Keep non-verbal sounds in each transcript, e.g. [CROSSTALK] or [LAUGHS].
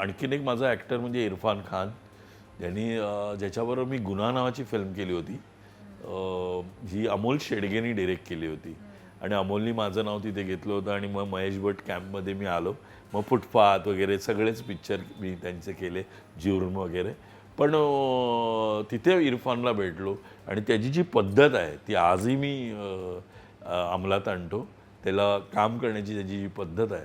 आणखीन एक माझा ॲक्टर म्हणजे इरफान खान ज्यांनी ज्याच्याबरोबर मी गुन्हा नावाची फिल्म केली होती. जी अमोल शेडगेनी डिरेक्ट केली होती. आणि अमोलनी माझं नाव तिथे घेतलं होतं आणि मग महेश भट कॅम्पमध्ये मी आलो. मग फुटपाथ वगैरे सगळेच पिक्चर मी त्यांचे केले जुर्म वगैरे. पण तिथे इरफानला भेटलो आणि त्याची जी पद्धत आहे ती आजही मी अंमलात आणतो. त्याला काम करण्याची त्याची जी पद्धत आहे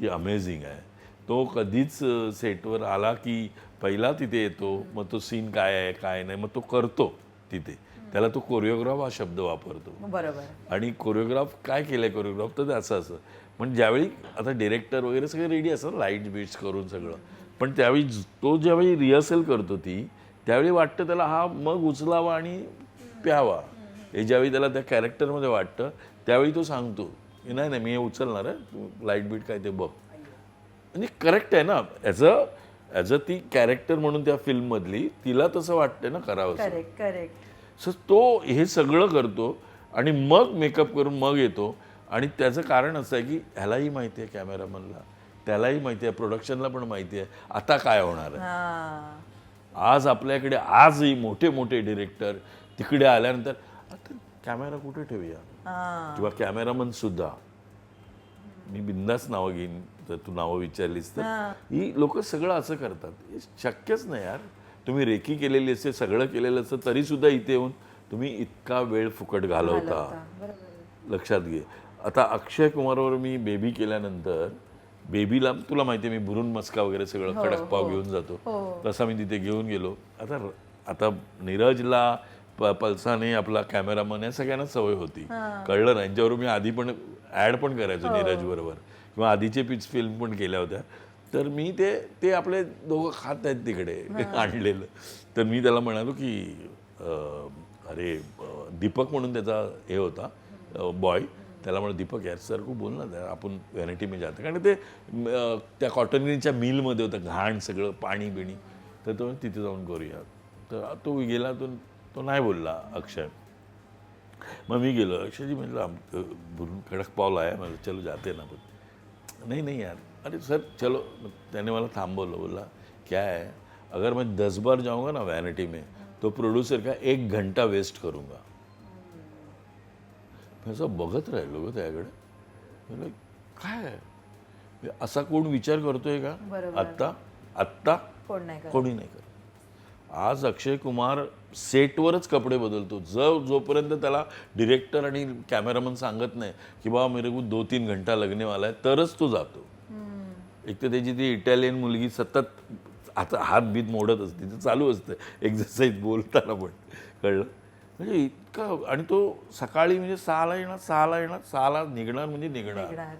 ती अमेझिंग आहे. तो कधीच सेटवर आला की पहिला तिथे येतो मग तो सीन काय आहे काय नाही मग तो करतो तिथे. त्याला तो कोरिओग्राफ हा शब्द वापरतो. बरोबर. आणि कोरिओग्राफ काय केलंय कोरिओग्राफ तर ते असं. असं पण ज्यावेळी आता डिरेक्टर वगैरे सगळे रेडी असतात लाइट बीट्स करून सगळं. पण त्यावेळी तो ज्यावेळी रिहर्सल करतो ती त्यावेळी वाटतं त्याला हा मग उचलावा आणि प्यावा. हे ज्यावेळी त्याला त्या कॅरेक्टरमध्ये वाटतं त्यावेळी तो सांगतो नाही नाही मी हे उचलणार आहे. लाइट बीट काय ते बघ. म्हणजे करेक्ट आहे ना. ॲज अ ॲज अ ती कॅरेक्टर म्हणून त्या फिल्ममधली तिला तसं वाटतं ना करावं करेक्ट करेक्ट सो तो हे सगळं करतो आणि मग मेकअप करून मग येतो. आणि त्याचं कारण असं आहे की ह्यालाही माहिती आहे कॅमेरामनला त्यालाही माहिती आहे. प्रोडक्शनला पण माहिती आहे. आता काय होणार आहे? हा. आज आपल्याकडे आजही मोठे मोठे डिरेक्टर तिकडे आल्यानंतर आता कॅमेरा कुठे ठेवूया? हा. किंवा कॅमेरामन सुद्धा. मी बिंदास नावं घेईन जर तू नावं विचारलीस तर. ही. लोक सगळं असं करतात. हे शक्यच नाही यार. तुम्ही रेकी केलेली असते सगळं केलेलं असतं तरी सुद्धा इथे येऊन तुम्ही इतका वेळ फुकट घालवता. लक्षात घे. आता अक्षय कुमारवर मी बेबी केल्यानंतर बेबीला तुला माहिती आहे मी बुरून मस्का वगैरे सगळं कडक पाव घेऊन जातो. तसा मी तिथे घेऊन गेलो. आता आता नीरजला पल्साने आपला कॅमेरामन या सगळ्यांना सवय होती. कळलं ना यांच्यावर मी आधी पण ॲड पण करायचो नीरज बरोबर. किंवा आधीचे पिच फिल्म पण केल्या होत्या. तर मी ते ते आपले दोघं खात आहेत तिकडे [LAUGHS] आणलेलं. तर मी त्याला म्हणालो की अरे दीपक म्हणून त्याचा हे होता बॉय त्याला म्हणून दीपक यार सर खूप बोल ना आपण व्हॅनिटी में जातं. कारण ते त्या कॉटनग्रीनच्या मिलमध्ये होतं घाण सगळं पाणी बिणी तर तो तिथे जाऊन करूया. तर तो गेला तो तो नाही बोलला अक्षय. मग मी गेलो. अक्षयजी म्हटलं आम बुरून कडक पावला आहे. मला चलो जाते ना. पण नहीं नहीं यार. अरे सर चलो. त्याने मला थांबवलं बोला क्या है? अगर मैं दस बार जाऊंगा ना वैनिटी में तो प्रोड्यूसर का एक घंटा वेस्ट करूंगा. मी असं बघत राहिलो ग त्याकडे म्हणलं काय आहे? असा कोण विचार करतोय का. आत्ता आत्ता कोण नाही करत. कोणी नाही करत. आज अक्षय कुमार सेटवरच कपडे बदलतो. जो जोपर्यंत त्याला डिरेक्टर आणि कॅमेरामन सांगत नाही की बाबा मेरे को दो तीन घंटा लगने वाला आहे तरच तो जातो. एक तर त्याची ती इटालियन मुलगी सतत आता हात बीत मोडत असते ते चालू असतं. एक्झरसाईज बोलताना पण कळलं. म्हणजे इतका आणि तो सकाळी म्हणजे सहाला येणार सहाला येणार सहाला निघणार म्हणजे निघणार.